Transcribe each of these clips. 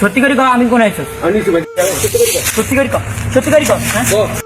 সত্যি করে আমি কোন তো সত্যি করে সত্যি করে হ্যাঁ?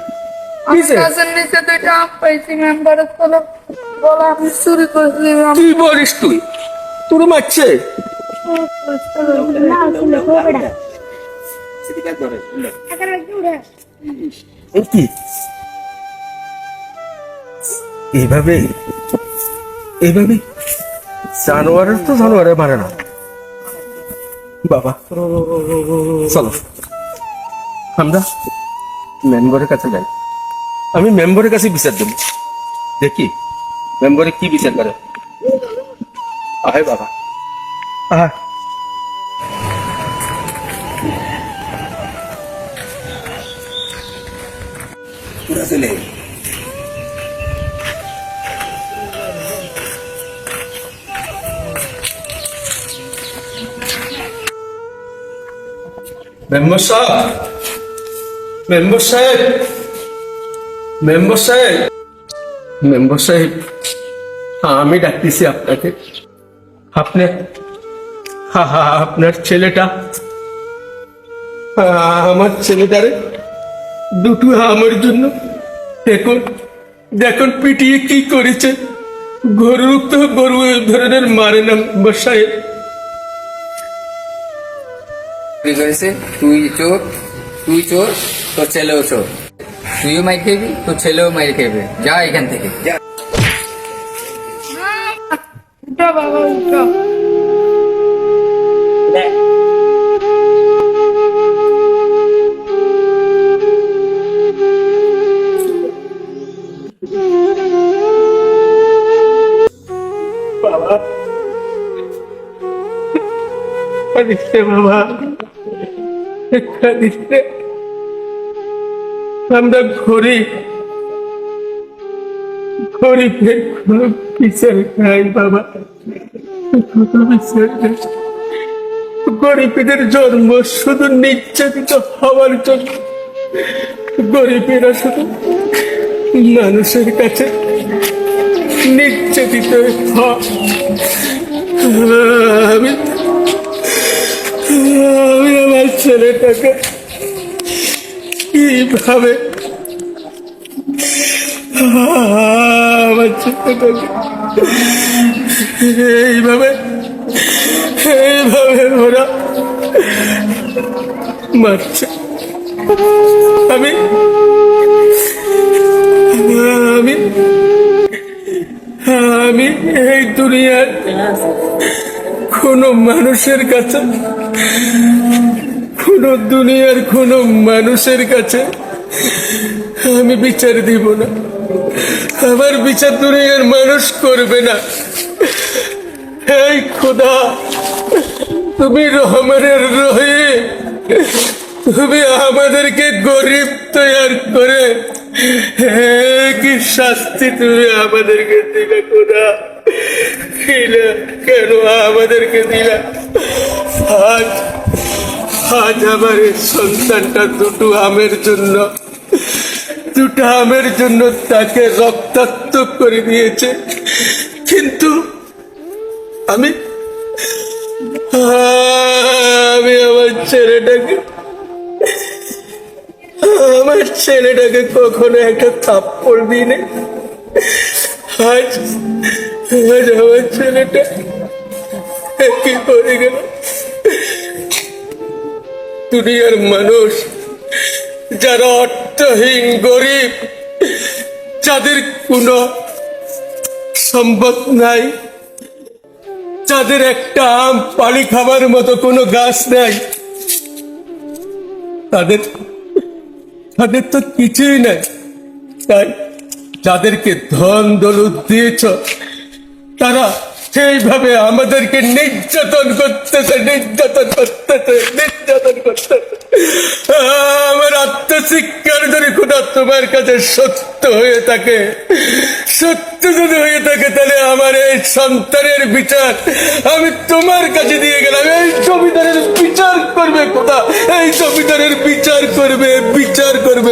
নিচে দুইটা আম পাইছি মেম্বারের বলা আমি চুরি করেছিলাম তুই বলিস তুই। তোর মারছে? কি? এইভাবে এইভাবে? জানোয়ারের তো জানোয়ারে মারে না। বাবা। চলো। আমরা মেম্বারের কাছে যাই। আমি মেম্বারের কাছে বিচার দেবো। দেখি মেম্বারে কি বিচার করে? আয় বাবা। আয় মেম্বার সাহেব মেম্বার সাহেব। মেম্বার সাহেব। মেম্বার সাহেব আমি ডাকতেছি আপনাকে। আপনি আপনার ছেলেটা? আ, আমার ছেলেটারে দুটো আমার জন্য। দেখুন দেখুন পিটিয়ে কি করেছে। গরু তো গরু ধরনের মারে না সাহেব। তুই চোর তুই চোর তোর ছেলেও চোর। তুইও মাইর খেবি তোর ছেলেও মাইর খেবে। যা এখান থেকে। যা বাবা উঠা। বাবা। বাবা আমরা গরিব গরিবের কোনো বিচার নাই বাবা। গরিবদের জন্ম শুধু নির্যাতিত হওয়ার জন্য। গরিবেরা শুধু মানুষের কাছে নির্যাতিত আমি আমার ছেলেটাকে কীভাবে আমার ছেলেটাকে এইভাবে এইভাবে ওরা মারছে। আমি আমি আমি এই দুনিয়ার কোনো মানুষের কাছে কোন দুনিয়ার কোন মানুষের কাছে আমি বিচার দিব না। আমার বিচার দুনিয়ার মানুষ করবে না। এই খোদা, তুমি রহমানের রহে তুমি আমাদেরকে গরিব তৈয়ার করে কি শাস্তি তুমি আমাদেরকে দিলে খোদা। কেন আমাদেরকে দিলা? আজ আজ আমার এই সন্তানটা দুটো আমের জন্য, দুটো আমের জন্য তাকে রক্তাক্ত করে দিয়েছে। কিন্তু আমি আমি আমার ছেলেটাকে আমার ছেলেটাকে কখনো একটা থাপ্পড় দিই না আজ আজ আমার ছেলেটা কি করে গেল। দুনিয়ার মানুষ, যারা অর্থহীন, গরিব, যাদের কোনো সম্পদ নাই, যাদের একটা আম পানি খাবার মতো কোনো গাছ নাই, তাদের তাদের তো কিছুই নাই। তাই যাদেরকে ধন দৌলত দিয়েছ, তারা সেইভাবে আমাদেরকে নির্যাতন করতেছে নির্যাতন করতেছে নির্যাতন করতেছে। আমার আত্মশিক্ষার যদি তোমার কাছে সত্য হয়ে থাকে, সত্য যদি হয়ে থাকে, তাহলে আমার এই সন্তানের বিচার আমি তোমার কাছে দিয়ে গেলাম। এই জমিদারের বিচার করবে খোদা এই জমিদারের বিচার করবে বিচার করবে